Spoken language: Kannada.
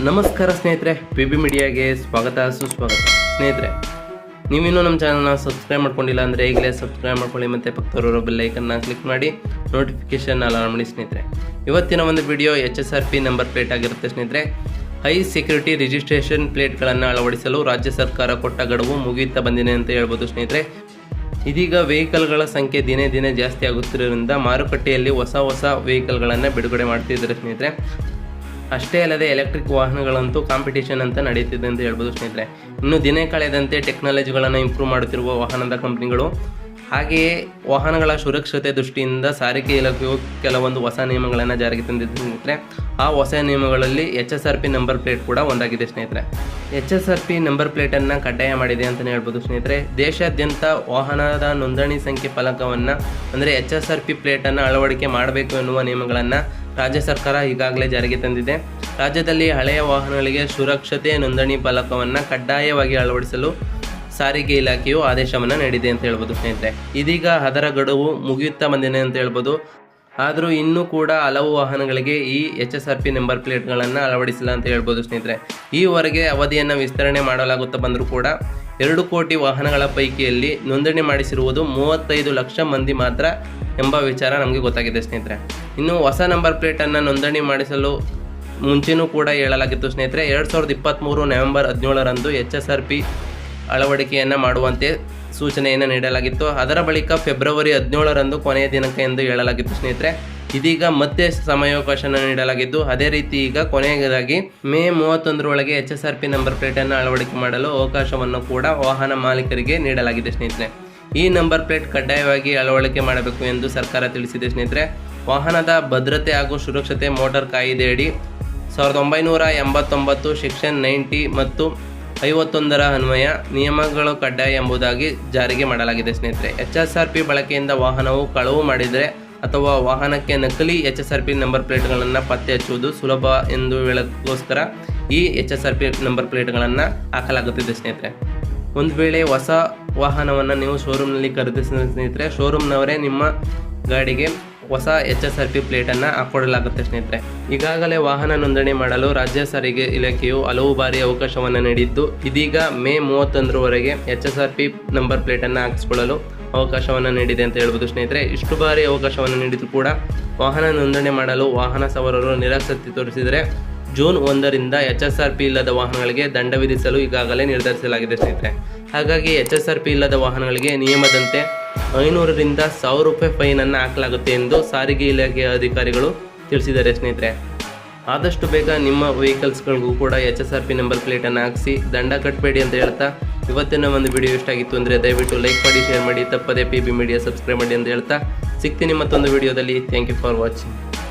ನಮಸ್ಕಾರ ಸ್ನೇಹಿತರೆ ಪಿ ಬಿ ಮೀಡಿಯಾಗೆ ಸ್ವಾಗತ, ಸುಸ್ವಾಗತ. ಸ್ನೇಹಿತರೆ, ನೀವಿನ್ನೂ ನಮ್ಮ ಚಾನಲ್ನ ಸಬ್ಸ್ಕ್ರೈಬ್ ಮಾಡ್ಕೊಂಡಿಲ್ಲ ಅಂದರೆ ಈಗಲೇ ಸಬ್ಸ್ಕ್ರೈಬ್ ಮಾಡ್ಕೊಳ್ಳಿ ಮತ್ತು ಪಕ್ಕದವರು ಬೆಲ್ಲೈಕನ್ನ ಕ್ಲಿಕ್ ಮಾಡಿ ನೋಟಿಫಿಕೇಶನ್ ಅಲಾರ್ಮ್ ಮಾಡಿ ಸ್ನೇಹಿತರೆ. ಇವತ್ತಿನ ಒಂದು video H S R P number plate ಆಗಿರುತ್ತೆ ಸ್ನೇಹಿತರೆ. ಹೈ ಸೆಕ್ಯೂರಿಟಿ ರಿಜಿಸ್ಟ್ರೇಷನ್ ಪ್ಲೇಟ್ಗಳನ್ನು ಅಳವಡಿಸಲು ರಾಜ್ಯ ಸರ್ಕಾರ ಕೊಟ್ಟ ಗಡುವು ಮುಗಿಯುತ್ತಾ ಬಂದಿದೆ ಅಂತ ಹೇಳ್ಬೋದು ಸ್ನೇಹಿತರೆ. ಇದೀಗ ವೆಹಿಕಲ್ಗಳ ಸಂಖ್ಯೆ ದಿನೇ ದಿನೇ ಜಾಸ್ತಿ ಆಗುತ್ತಿರೋದ್ರಿಂದ ಮಾರುಕಟ್ಟೆಯಲ್ಲಿ ಹೊಸ ಹೊಸ ವೆಹಿಕಲ್ಗಳನ್ನು ಬಿಡುಗಡೆ ಮಾಡ್ತಿದ್ದಾರೆ ಸ್ನೇಹಿತರೆ. ಅಷ್ಟೇ ಅಲ್ಲದೆ ಎಲೆಕ್ಟ್ರಿಕ್ ವಾಹನಗಳಂತೂ ಕಾಂಪಿಟೇಷನ್ ಅಂತ ನಡೆಯುತ್ತಿದೆ ಅಂತ ಹೇಳ್ಬೋದು ಸ್ನೇಹಿತರೆ. ಇನ್ನು ದಿನೇ ಕಳೆದಂತೆ ಟೆಕ್ನಾಲಜಿಗಳನ್ನು ಇಂಪ್ರೂವ್ ಮಾಡುತ್ತಿರುವ ವಾಹನದ ಕಂಪನಿಗಳು ಹಾಗೆಯೇ ವಾಹನಗಳ ಸುರಕ್ಷತೆ ದೃಷ್ಟಿಯಿಂದ ಸಾರಿಗೆ ಇಲಾಖೆಯು ಕೆಲವೊಂದು ಹೊಸ ನಿಯಮಗಳನ್ನು ಜಾರಿಗೆ ತಂದಿದೆ ಸ್ನೇಹಿತರೆ. ಆ ಹೊಸ ನಿಯಮಗಳಲ್ಲಿ H S R P number plate ಕೂಡ ಒಂದಾಗಿದೆ ಸ್ನೇಹಿತರೆ. H S R P number ಪ್ಲೇಟನ್ನು ಕಡ್ಡಾಯ ಮಾಡಿದೆ ಅಂತಲೇ ಹೇಳ್ಬೋದು ಸ್ನೇಹಿತರೆ. ದೇಶಾದ್ಯಂತ ವಾಹನದ ನೋಂದಣಿ ಸಂಖ್ಯೆ ಫಲಕವನ್ನು, ಅಂದರೆ ಎಚ್ ಎಸ್ ಆರ್ ಪಿ ಪ್ಲೇಟನ್ನು ಅಳವಡಿಕೆ ಮಾಡಬೇಕು ಎನ್ನುವ ನಿಯಮಗಳನ್ನು ರಾಜ್ಯ ಸರ್ಕಾರ ಈಗಾಗಲೇ ಜಾರಿಗೆ ತಂದಿದೆ. ರಾಜ್ಯದಲ್ಲಿ ಹಳೆಯ ವಾಹನಗಳಿಗೆ ಸುರಕ್ಷತೆ ನೋಂದಣಿ ಫಲಕವನ್ನು ಕಡ್ಡಾಯವಾಗಿ ಅಳವಡಿಸಲು ಸಾರಿಗೆ ಇಲಾಖೆಯು ಆದೇಶವನ್ನು ನೀಡಿದೆ ಅಂತ ಹೇಳ್ಬೋದು ಸ್ನೇಹಿತರೆ. ಇದೀಗ ಅದರ ಗಡುವು ಮುಗಿಯುತ್ತಾ ಬಂದಿದೆ ಅಂತ ಹೇಳ್ಬೋದು. ಆದರೂ ಇನ್ನೂ ಕೂಡ ಹಲವು ವಾಹನಗಳಿಗೆ ಈ H S R P number ಪ್ಲೇಟ್ಗಳನ್ನು ಅಳವಡಿಸಿಲ್ಲ ಅಂತ ಹೇಳ್ಬೋದು ಸ್ನೇಹಿತರೆ. ಈವರೆಗೆ ಅವಧಿಯನ್ನು ವಿಸ್ತರಣೆ ಮಾಡಲಾಗುತ್ತಾ ಬಂದರೂ ಕೂಡ ಎರಡು ಕೋಟಿ ವಾಹನಗಳ ಪೈಕಿಯಲ್ಲಿ ನೋಂದಣಿ ಮಾಡಿಸಿರುವುದು ಮೂವತ್ತೈದು ಲಕ್ಷ ಮಂದಿ ಮಾತ್ರ ಎಂಬ ವಿಚಾರ ನಮಗೆ ಗೊತ್ತಾಗಿದೆ ಸ್ನೇಹಿತರೆ. ಇನ್ನು ಹೊಸ ನಂಬರ್ ಪ್ಲೇಟನ್ನು ನೋಂದಣಿ ಮಾಡಿಸಲು ಮುಂಚೆನೂ ಕೂಡ ಹೇಳಲಾಗಿತ್ತು ಸ್ನೇಹಿತರೆ. ಎರಡು ಸಾವಿರದ ಇಪ್ಪತ್ತ್ಮೂರು ನವೆಂಬರ್ ಹದಿನೇಳರಂದು ಎಚ್ ಎಸ್ ಆರ್ ಪಿ ಅಳವಡಿಕೆಯನ್ನು ಮಾಡುವಂತೆ ಸೂಚನೆಯನ್ನು ನೀಡಲಾಗಿತ್ತು. ಅದರ ಬಳಿಕ ಫೆಬ್ರವರಿ ಹದಿನೇಳರಂದು ಕೊನೆಯ ದಿನಾಂಕ ಎಂದು ಹೇಳಲಾಗಿತ್ತು ಸ್ನೇಹಿತರೆ. ಇದೀಗ ಮತ್ತೆ ಸಮಯಾವಕಾಶನ ನೀಡಲಾಗಿದ್ದು, ಅದೇ ರೀತಿ ಈಗ ಕೊನೆಯದಾಗಿ May ಮೂವತ್ತೊಂದರೊಳಗೆ H S R P number ಪ್ಲೇಟನ್ನು ಅಳವಡಿಕೆ ಮಾಡಲು ಅವಕಾಶವನ್ನು ಕೂಡ ವಾಹನ ಮಾಲೀಕರಿಗೆ ನೀಡಲಾಗಿದೆ ಸ್ನೇಹಿತರೆ. ಈ ನಂಬರ್ ಪ್ಲೇಟ್ ಕಡ್ಡಾಯವಾಗಿ ಅಳವಡಿಕೆ ಮಾಡಬೇಕು ಎಂದು ಸರ್ಕಾರ ತಿಳಿಸಿದೆ ಸ್ನೇಹಿತರೆ. ವಾಹನದ ಭದ್ರತೆ ಹಾಗೂ ಸುರಕ್ಷತೆ ಮೋಟಾರ್ ಕಾಯಿದೆಯಡಿ ಸಾವಿರದ ಒಂಬೈನೂರ ಎಂಬತ್ತೊಂಬತ್ತು ಸೆಕ್ಷನ್ ನೈಂಟಿ ಮತ್ತು ಐವತ್ತೊಂದರ ಅನ್ವಯ ನಿಯಮಗಳು ಕಡ್ಡಾಯ ಎಂಬುದಾಗಿ ಜಾರಿಗೆ ಮಾಡಲಾಗಿದೆ ಸ್ನೇಹಿತರೆ. ಎಚ್ ಎಸ್ ಆರ್ ಪಿ ಬಳಕೆಯಿಂದ ವಾಹನವು ಕಳವು ಮಾಡಿದರೆ ಅಥವಾ ವಾಹನಕ್ಕೆ ನಕಲಿ H S R P number ಪ್ಲೇಟ್ಗಳನ್ನು ಪತ್ತೆ ಹಚ್ಚುವುದು ಸುಲಭ ಎಂದು ಹೇಳೋಕ್ಕೋಸ್ಕರ ಈ H S R P number ಪ್ಲೇಟ್ಗಳನ್ನು ಹಾಕಲಾಗುತ್ತಿದೆ ಸ್ನೇಹಿತರೆ. ಒಂದು ವೇಳೆ ಹೊಸ ವಾಹನವನ್ನು ನೀವು ಶೋರೂಮ್ನಲ್ಲಿ ಖರೀದಿಸಿದ ಸ್ನೇಹಿತರೆ, ಶೋರೂಮ್ನವರೇ ನಿಮ್ಮ ಗಾಡಿಗೆ ಹೊಸ ಎಚ್ ಎಸ್ ಆರ್ ಪಿ ಪ್ಲೇಟನ್ನು ಹಾಕೊಡಲಾಗುತ್ತೆ ಸ್ನೇಹಿತರೆ. ಈಗಾಗಲೇ ವಾಹನ ನೋಂದಣಿ ಮಾಡಲು ರಾಜ್ಯ ಸಾರಿಗೆ ಇಲಾಖೆಯು ಹಲವು ಬಾರಿ ಅವಕಾಶವನ್ನು ನೀಡಿದ್ದು, ಇದೀಗ May ಮೂವತ್ತೊಂದರವರೆಗೆ H S R P number ಪ್ಲೇಟನ್ನು ಹಾಕಿಸ್ಕೊಳ್ಳಲು ಅವಕಾಶವನ್ನು ನೀಡಿದೆ ಅಂತ ಹೇಳ್ಬೋದು ಸ್ನೇಹಿತರೆ. ಇಷ್ಟು ಬಾರಿ ಅವಕಾಶವನ್ನು ನೀಡಿದ್ರು ಕೂಡ ವಾಹನ ನೋಂದಣಿ ಮಾಡಲು ವಾಹನ ಸವಾರರು ನಿರಾಸಕ್ತಿ ತೋರಿಸಿದರೆ ಜೂನ್ ಒಂದರಿಂದ ಎಚ್ ಎಸ್ ಆರ್ ಪಿ ಇಲ್ಲದ ವಾಹನಗಳಿಗೆ ದಂಡ ವಿಧಿಸಲು ಈಗಾಗಲೇ ನಿರ್ಧರಿಸಲಾಗಿದೆ ಸ್ನೇಹಿತರೆ. ಹಾಗಾಗಿ ಎಚ್ ಎಸ್ ಆರ್ ಪಿ ಇಲ್ಲದ ವಾಹನಗಳಿಗೆ ನಿಯಮದಂತೆ ಐನೂರರಿಂದ ಸಾವಿರ ರೂಪಾಯಿ ಫೈನನ್ನು ಹಾಕಲಾಗುತ್ತೆ ಎಂದು ಸಾರಿಗೆ ಇಲಾಖೆಯ ಅಧಿಕಾರಿಗಳು ತಿಳಿಸಿದ್ದಾರೆ ಸ್ನೇಹಿತರೆ. ಆದಷ್ಟು ಬೇಗ ನಿಮ್ಮ ವೆಹಿಕಲ್ಸ್ಗಳಿಗೂ ಕೂಡ H S R P number ಪ್ಲೇಟನ್ನು ಹಾಕಿಸಿ ದಂಡ ಕಟ್ಟಬೇಡಿ ಅಂತ ಹೇಳ್ತಾ ಇವತ್ತಿನ ಒಂದು ವಿಡಿಯೋ ಇಷ್ಟ ಆಗಿತ್ತು ಅಂದರೆ ದಯವಿಟ್ಟು ಲೈಕ್ ಮಾಡಿ, ಶೇರ್ ಮಾಡಿ, ತಪ್ಪದೇ ಪಿ ಬಿ ಮೀಡಿಯಾ ಸಬ್ಸ್ಕ್ರೈಬ್ ಮಾಡಿ ಅಂತ ಹೇಳ್ತಾ ಸಿಗ್ತೀನಿ ಮತ್ತೊಂದು ವಿಡಿಯೋದಲ್ಲಿ. Thank you for watching.